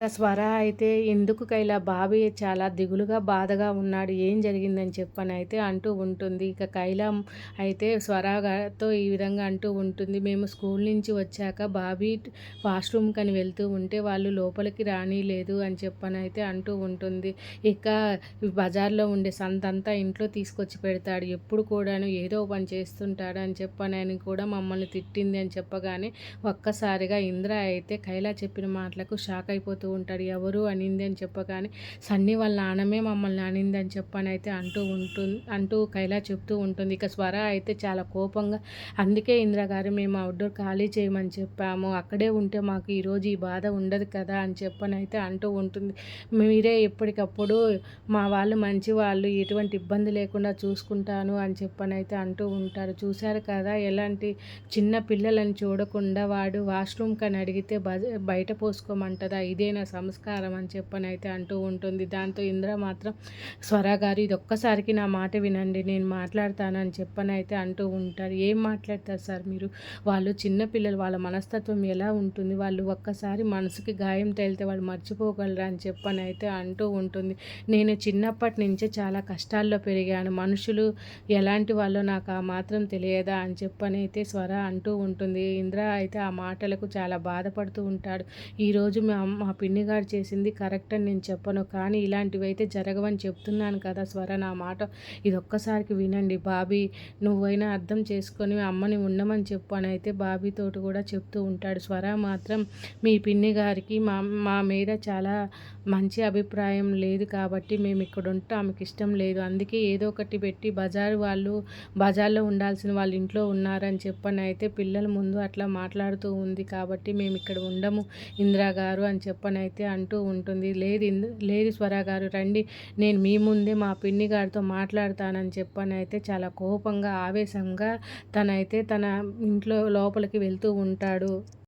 స్వర అయితే ఎందుకు కైలా బాబీ చాలా దిగులుగా బాధగా ఉన్నాడు ఏం జరిగిందని చెప్పని అయితే అంటూ ఉంటుంది. ఇక కైలం అయితే స్వరతో ఈ విధంగా అంటూ ఉంటుంది మేము స్కూల్ నుంచి వచ్చాక బాబీ వాష్రూమ్ కని వెళ్తూ ఉంటే వాళ్ళు లోపలికి రానిలేదు అని చెప్పని అయితే అంటూ ఉంటుంది. ఇక బజార్లో ఉండే సంతంతా ఇంట్లో తీసుకొచ్చి పెడతాడు ఎప్పుడు కూడాను ఏదో పని చేస్తుంటాడు అని చెప్పని కూడా మమ్మల్ని తిట్టింది అని చెప్పగానే ఒక్కసారిగా ఇంద్ర అయితే కైలా చెప్పిన మాటలకు షాక్ అయిపోతుంది అయిపోతూ ఉంటాడు ఎవరు అనింది అని చెప్పగానే సన్నీ వాళ్ళ నాన్నమే మమ్మల్ని అనింది అని చెప్పని అయితే అంటూ ఉంటుంది అంటూ కైలా చెప్తూ ఉంటుంది. ఇక స్వర అయితే చాలా కోపంగా అందుకే ఇందిరా గారు మేము అవుట్డోర్ ఖాళీ చేయమని చెప్పాము. అక్కడే ఉంటే మాకు ఈరోజు ఈ బాధ ఉండదు కదా అని చెప్పని అయితే అంటూ ఉంటుంది. మీరే ఎప్పటికప్పుడు మా వాళ్ళు మంచి వాళ్ళు ఎటువంటి ఇబ్బంది లేకుండా చూసుకుంటాను అని చెప్పని అయితే అంటూ ఉంటారు. చూశారు కదా ఎలాంటి చిన్న పిల్లలని చూడకుండా వాడు వాష్రూమ్ కని అడిగితే బయట పోసుకోమంటదా? ఇదే నా సంస్కారం అని చెప్పని అయితే అంటూ ఉంటుంది. దాంతో ఇంద్ర మాత్రం స్వర గారు ఇది ఒక్కసారికి నా మాట వినండి నేను మాట్లాడతానని చెప్పని అయితే అంటూ ఉంటారు. ఏం మాట్లాడతారు సార్ మీరు? వాళ్ళు చిన్నపిల్లలు వాళ్ళ మనస్తత్వం ఎలా ఉంటుంది? వాళ్ళు ఒక్కసారి మనసుకి గాయం తేలితే వాళ్ళు మర్చిపోగలరా అని చెప్పని అయితే అంటూ ఉంటుంది. నేను చిన్నప్పటి నుంచే చాలా కష్టాల్లో పెరిగాను. మనుషులు ఎలాంటి వాళ్ళో నాకు ఆ మాత్రం తెలియదా అని చెప్పని అయితే స్వర అంటూ ఉంటుంది. ఇంద్ర అయితే ఆ మాటలకు చాలా బాధపడుతూ ఉంటాడు. ఈరోజు మా మా పిన్ని గారు చేసింది కరెక్ట్ అని నేను చెప్పను. కానీ ఇలాంటివి అయితే జరగవని చెప్తున్నాను కదా స్వర నా మాట ఇది ఒక్కసారికి వినండి. బాబీ నువ్వైనా అర్థం చేసుకొని అమ్మని ఉండమని చెప్పు అని అయితే బాబీతోటి కూడా చెప్తూ ఉంటాడు. స్వర మాత్రం మీ పిన్ని గారికి మా మా మీద చాలా మంచి అభిప్రాయం లేదు కాబట్టి మేము ఇక్కడ ఉంటే ఆమెకి ఇష్టం లేదు. అందుకే ఏదో ఒకటి పెట్టి బజారు వాళ్ళు బజార్లో ఉండాల్సిన వాళ్ళు ఇంట్లో ఉన్నారని చెప్పని అయితే పిల్లల ముందు అట్లా మాట్లాడుతూ ఉంది కాబట్టి మేము ఇక్కడ ఉండము ఇందిరా గారు అని చెప్పని అయితే అంటూ ఉంటుంది లేదు లేదు స్వరా గారు రండి నేను మీ ముందే మా పిన్ని గారితో మాట్లాడతానని చెప్పని అయితే చాలా కోపంగా ఆవేశంగా తనైతే తన ఇంట్లో లోపలికి వెళ్తూ ఉంటాడు.